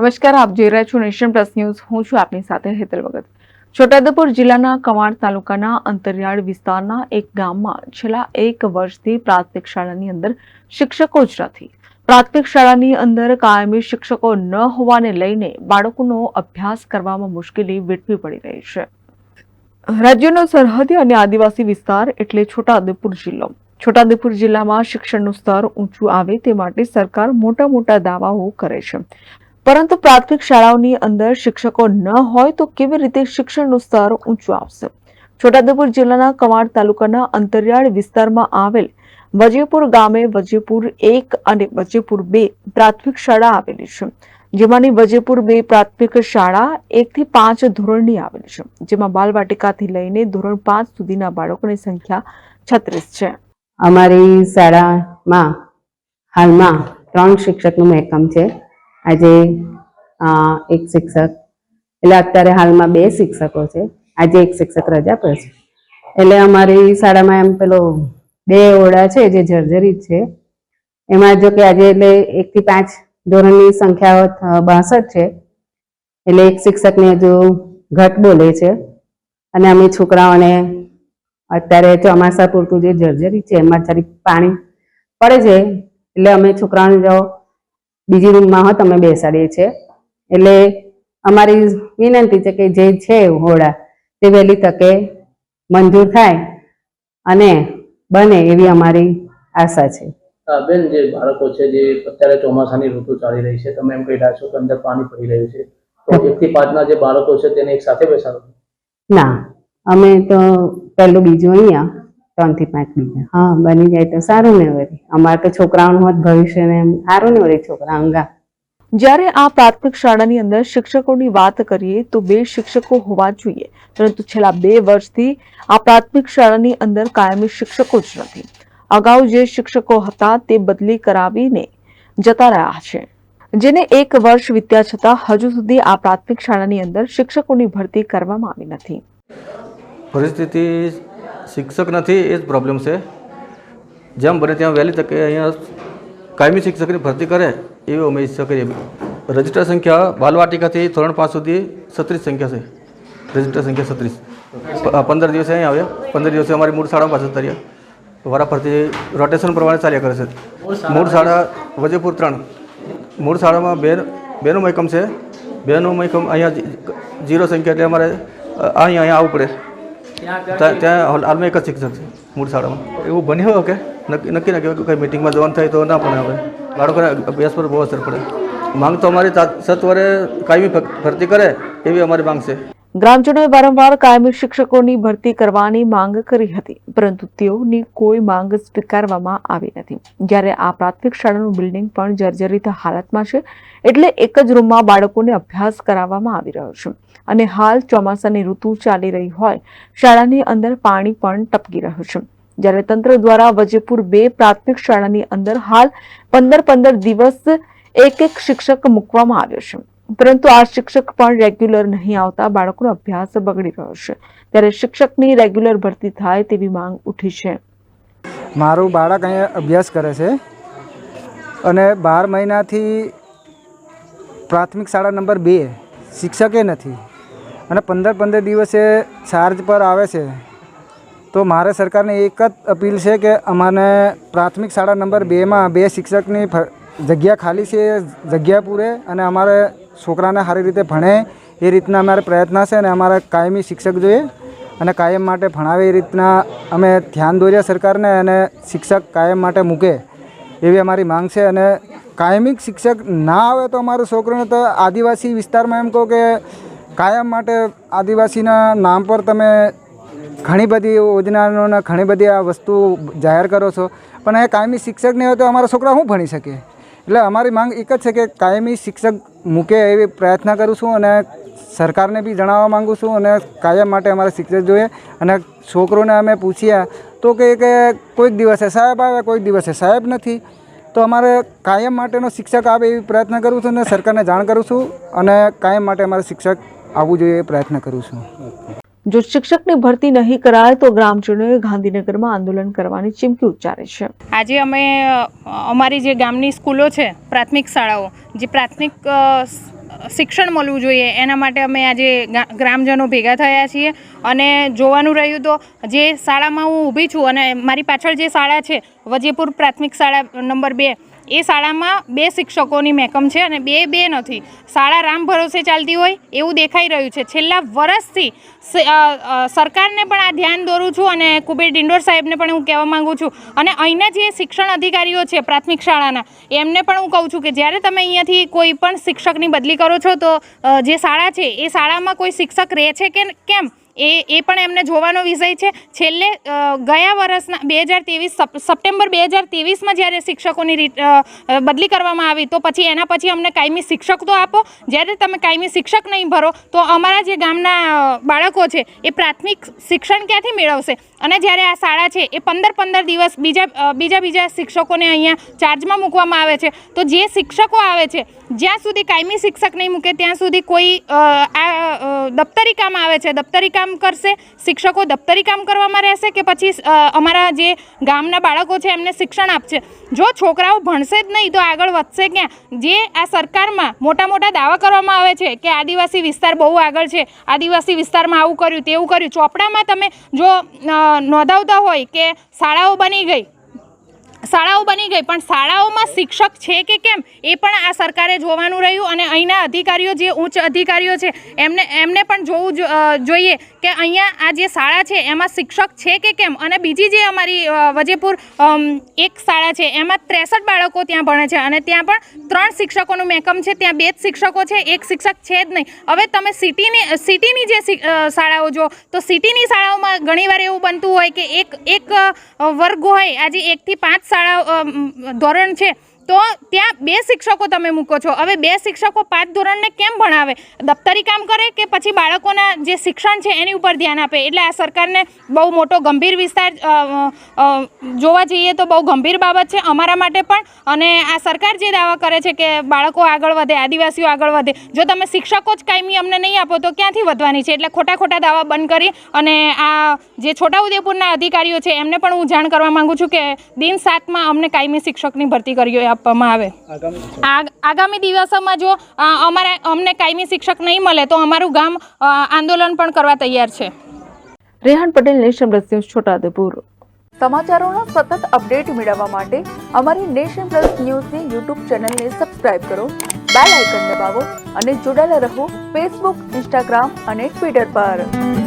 નમસ્કાર, આપ જોઈ રહ્યા છો નેશન પ્લસ ન્યૂઝ. હું છું આપની સાથે હેતલ ભગત. છોટાઉદેપુર જિલ્લાના કમાડ તાલુકાના અંતરિયાળ વિસ્તારના એક ગામમાં છેલ્લા એક વર્ષથી પ્રાથમિક શાળાની અંદર શિક્ષકો જ નથી. પ્રાથમિક શાળાની અંદર કાયમી શિક્ષકો ન હોવાને લઈને બાળકોનો અભ્યાસ કરવામાં મુશ્કેલી વેઠવી પડી રહી છે. રાજ્યનો સરહદી અને આદિવાસી વિસ્તાર એટલે છોટાઉદેપુર જિલ્લો. છોટાઉદેપુર જિલ્લામાં શિક્ષણનું સ્તર ઊંચું આવે તે માટે સરકાર મોટા મોટા દાવાઓ કરે છે. પરંતુ પ્રાથમિક શાળાઓની અંદર શિક્ષકો ન હોય તો કેવી રીતે શિક્ષણનું સ્તર ઊંચું આવશે? છોટાઉદેપુર જિલ્લાના કવાડ તાલુકાના અંતરિયાળ વિસ્તારમાં આવેલ વજેપુર ગામે વજેપુર એક અને વજેપુર બે પ્રાથમિક શાળા આવેલી છે. જેમાંની વજેપુર બે પ્રાથમિક શાળા એકથી પાંચ ધોરણની આવેલી છે, જેમાં બાલવાટિકાથી લઈને ધોરણ પાંચ સુધીના બાળકોની સંખ્યા છત્રીસ છે. અમારી શાળામાં હાલમાં ત્રણ શિક્ષકનું મહેકમ છે. આજે એક શિક્ષક, એટલે અત્યારે હાલમાં બે શિક્ષકો છે. આજે એક શિક્ષક રજા પર છે. એટલે અમારી શાળામાં એમ પેલો બે ઓરડા છે જે જર્જરિત છે. એમાં જો કે આજે એટલે એકથી પાંચ ધોરણની સંખ્યા બાસઠ છે. એટલે એક શિક્ષકને હજુ ઘટ બોલે છે. અને અમે છોકરાઓને અત્યારે ચોમાસા પૂરતું જે જર્જરી છે, એમાં જરીક પાણી પડે છે. એટલે અમે છોકરાઓને જો બીજી રૂમમાં હોત અમે બેસાડીએ છીએ એટલે અમારી વિનંતી છે કે જે છે હોડા તે વહેલી તકે મંજૂર થાય અને બને એવી અમારી આશા છે. બેન જે બાળકો છે જે અત્યારે ચોમાસાની ઋતુ ચાલી રહી છે તમે એમ કહી રહ્યા છો કે અંદર પાણી પડી રહ્યું છે. તો એક થી પાંચના જે બાળકો છે તેને એક સાથે બેસાડો. ના અમે તો પહેલું બીજું અહીંયા ત્રણથી પાંચ બીજા હા બની જાય તો સારું ને વળી. અમારે તો છોકરાઓનું હોત ભવિષ્ય ને સારું ને વળી છોકરા અંગા. જ્યારે આ પ્રાથમિક શાળાની અંદર શિક્ષકોની વાત કરીએ તો બે શિક્ષકો હોવા જોઈએ. પરંતુ છેલ્લા બે વર્ષથી આ પ્રાથમિક શાળાની અંદર કાયમી શિક્ષકો જ નથી. અગાઉ જે શિક્ષકો હતા તે બદલી કરાવીને જતા રહ્યા છે. જેને એક વર્ષ વીત્યા છતાં હજુ સુધી આ પ્રાથમિક શાળાની અંદર શિક્ષકોની ભરતી કરવામાં આવી નથી. પરિસ્થિતિ શિક્ષક નથી, એ જ પ્રોબ્લેમ છે. જેમ બને ત્યાં વહેલી તકે અહીંયા કાયમી શિક્ષકની ભરતી કરે, એવી અમે ઈચ્છા કરીએ. રજિસ્ટર સંખ્યા બાલવાટિકાથી ધોરણ પાંચ સુધી છત્રીસ સંખ્યા છે. રજિસ્ટર સંખ્યા છત્રીસ. પંદર દિવસે અહીં આવ્યા. પંદર દિવસે અમારી મૂળ શાળામાં પાછળ તર્યા વારાફરતી રોટેશન પ્રમાણે ચાલ્યા કરે છે. મૂળ શાળા વજેપુર ત્રણ. મૂળ શાળામાં બે બેનું મૈકમ છે. બેનું મૈકમ અહીંયા જીરો સંખ્યા એટલે અમારે અહીંયા અહીંયા આવવું પડે. ત્યાં ત્યાં હાલ- હાલમાં એક જ શિક્ષક છે મૂળ શાળામાં. એવું બન્યું હોય કે? નક્કી નક્કી ના કહેવાય કે કંઈ મિટિંગમાં જવાનું થાય તો ના પણ આવે. બાળકોને અભ્યાસ પર બહુ અસર પડે. માંગ તો અમારી સત્વરે કાયમી ભરતી કરે એવી અમારી માંગ છે. ગ્રામજનોએ વારંવાર કાયમી શિક્ષકોની ભરતી કરવાની માંગ કરી હતી, પરંતુ તેઓની કોઈ માંગ સ્વીકારવામાં આવી નથી. જ્યારે આ પ્રાથમિક શાળાનું બિલ્ડિંગ પણ જર્જરિત હાલતમાં છે, એટલે એક જ રૂમમાં બાળકોને અભ્યાસ કરાવવામાં આવી રહ્યો છે. અને હાલ ચોમાસાની ઋતુ ચાલી રહી હોય, શાળાની અંદર પાણી પણ ટપકી રહ્યું છે. જ્યારે તંત્ર દ્વારા વજેપુર બે પ્રાથમિક શાળાની અંદર હાલ પંદર પંદર દિવસ એક એક શિક્ષક મૂકવામાં આવ્યો છે. પરંતુ આ શિક્ષક પણ રેગ્યુલર નહીં આવતા, બાળકોનો અભ્યાસ બગડી રહ્યો છે. ત્યારે શિક્ષકની રેગ્યુલર ભરતી થાય તેવી માંગ ઉઠી છે. મારું બાળક અહીંયા અભ્યાસ કરે છે અને બાર મહિનાથી પ્રાથમિક શાળા નંબર બે, શિક્ષકે નથી. અને પંદર પંદર દિવસે ચાર્જ પર આવે છે. તો મારે સરકારને એક જ અપીલ છે કે અમારે પ્રાથમિક શાળા નંબર બેમાં બે શિક્ષકની જગ્યા ખાલી છે, જગ્યા પૂરે અને અમારે છોકરાને સારી રીતે ભણે એ રીતના અમારે પ્રયત્ન છે અને અમારે કાયમી શિક્ષક જોઈએ અને કાયમ માટે ભણાવે એ રીતના અમે ધ્યાન દોર્યા સરકારને અને શિક્ષક કાયમ માટે મૂકે એવી અમારી માંગ છે અને કાયમિક શિક્ષક ના આવે તો અમારું છોકરોને તો આદિવાસી વિસ્તારમાં એમ કહો કે કાયમ માટે આદિવાસીના નામ પર તમે ઘણી બધી યોજનાઓને ઘણી બધી આ વસ્તુ જાહેર કરો છો. પણ એ કાયમી શિક્ષક નહીં હોય તો અમારા છોકરા શું ભણી શકે? એટલે અમારી માંગ એક જ છે કે કાયમી શિક્ષક મૂકે એવી પ્રયત્ન કરું છું અને સરકારને બી જણાવવા માંગુ છું અને કાયમ માટે અમારે શિક્ષક જોઈએ અને છોકરોને અમે પૂછ્યા તો કે કોઈક દિવસે સાહેબ આવે, કોઈક દિવસે સાહેબ નથી. તો અમારે કાયમ માટેનો શિક્ષક આવે એવી પ્રયત્ન કરું છું અને સરકારને જાણ કરું છું અને કાયમ માટે અમારે શિક્ષક આવવું જોઈએ એ પ્રયત્ન કરું છું. જો શિક્ષકની ભરતી નહીં કરાય તો ગ્રામજનોએ ગાંધીનગરમાં આંદોલન કરવાની ચીમકી ઉચ્ચારી છે. આજે અમે અમારી જે ગામની સ્કૂલો છે, પ્રાથમિક શાળાઓ, જે પ્રાથમિક શિક્ષણ મળવું જોઈએ, એના માટે અમે આજે ગ્રામજનો ભેગા થયા છીએ અને જોવાનું રહ્યું તો જે શાળામાં હું ઊભી છું અને મારી પાછળ જે શાળા છે, વજેપુર પ્રાથમિક શાળા નંબર બે એ શાળામાં બે શિક્ષકોની મહેકમ છે અને બે બે નથી. શાળા રામ ભરોસે ચાલતી હોય એવું દેખાઈ રહ્યું છે. છેલ્લા વર્ષથી સરકારને પણ આ ધ્યાન દોરું છું અને કુબેર ડિંડોર સાહેબને પણ હું કહેવા માગું છું. અને અહીંના જે શિક્ષણ અધિકારીઓ છે પ્રાથમિક શાળાના, એમને પણ હું કહું છું કે જ્યારે તમે અહીંયાથી કોઈ પણ શિક્ષકની બદલી કરો છો તો જે શાળા છે એ શાળામાં કોઈ શિક્ષક રહે છે કે કેમ? એ એ પણ એમને જોવાનો વિષય છે. છેલ્લે ગયા વર્ષના બે હજાર ત્રેવીસ સપ્ટેમ્બર બે હજાર ત્રેવીસમાં જ્યારે શિક્ષકોની બદલી કરવામાં આવી, તો પછી એના પછી અમને કાયમી શિક્ષક તો આપો. જ્યારે તમે કાયમી શિક્ષક નહીં ભરો, તો અમારા જે ગામના બાળકો છે, એ પ્રાથમિક શિક્ષણ ક્યાંથી મેળવશે? અને જ્યારે આ શાળા છે, એ પંદર પંદર દિવસ બીજા બીજા બીજા શિક્ષકોને અહીંયા ચાર્જમાં મૂકવામાં આવે છે. તો જે શિક્ષકો આવે છે, જ્યાં સુધી કાયમી શિક્ષક નહીં મૂકે, ત્યાં સુધી કોઈ આ દફતરી કામ આવે છે, દફતરી કામ કરશે? શિક્ષકો દફતરી કામ કરવામાં રહેશે કે પછી અમારા જે ગામના બાળકો છે એમને શિક્ષણ આપશે? જો છોકરાઓ ભણશે જ નહીં, તો આગળ વધશે ક્યાં? જે આ સરકારમાં મોટા મોટા દાવા કરવામાં આવે છે કે આદિવાસી વિસ્તાર બહુ આગળ છે, આદિવાસી વિસ્તારમાં આવું કર્યું, તેવું કર્યું, ચોપડામાં તમે જો નોંધાવતા હોય કે શાળાઓ બની ગઈ શાળાઓ બની ગઈ, પણ શાળાઓમાં શિક્ષક છે કે કેમ? એ પણ આ સરકારે જોવાનું રહ્યું અને અહીંના અધિકારીઓ જે ઉચ્ચ અધિકારીઓ છે, એમને એમને પણ જોવું જોઈએ કે અહીંયા આ જે શાળા છે, એમાં શિક્ષક છે કે કેમ? અને બીજી જે અમારી વજેપુર એક શાળા છે, એમાં ત્રેસઠ બાળકો ત્યાં ભણે છે અને ત્યાં પણ ત્રણ શિક્ષકોનું મેકમ છે, ત્યાં બે જ શિક્ષકો છે, એક શિક્ષક છે જ નહીં. હવે તમે સિટીની સિટીની જે શાળાઓ જો તો સિટીની શાળાઓમાં ઘણીવાર એવું બનતું હોય કે એક એક વર્ગ હોય, આજે એકથી પાંચ શાળાઓ ધોરણ છે તો ત્યાં બે શિક્ષકો તમે મૂકો છો. હવે બે શિક્ષકો પાંચ ધોરણને કેમ ભણાવે? દફતરી કામ કરે કે પછી બાળકોના જે શિક્ષણ છે એની ઉપર ધ્યાન આપે? એટલે આ સરકારને બહુ મોટો ગંભીર વિસ્તાર જોવા જઈએ તો બહુ ગંભીર બાબત છે અમારા માટે પણ. અને આ સરકાર જે દાવા કરે છે કે બાળકો આગળ વધે, આદિવાસીઓ આગળ વધે, જો તમે શિક્ષકો જ કાયમી અમને નહીં આપો તો ક્યાંથી વધવાની છે? એટલે ખોટા ખોટા દાવા બંધ કરી અને આ જે છોટાઉદેપુરના અધિકારીઓ છે એમને પણ હું જાણ કરવા માંગુ છું કે દિન સાતમાં અમને કાયમી શિક્ષકની ભરતી કરી આપવામાં આવે. આગ- આગામી દિવસોમાં જો અમારે અમને કાયમી શિક્ષક નહીં મળે તો અમારું ગામ આંદોલન પણ કરવા તૈયાર છે. Rehan Patel nation plus news Chhota Udepur. સમાચારોનો સતત અપડેટ મેળવવા માટે અમારી નેશન પ્લસ ન્યૂઝની યુટ્યુબ ચેનલને સબસ્ક્રાઇબ કરો બેલ આઇકન દબાવો અને જોડાયેલા રહો ફેસબુક ઇન્સ્ટાગ્રામ અને ટ્વિટર પર.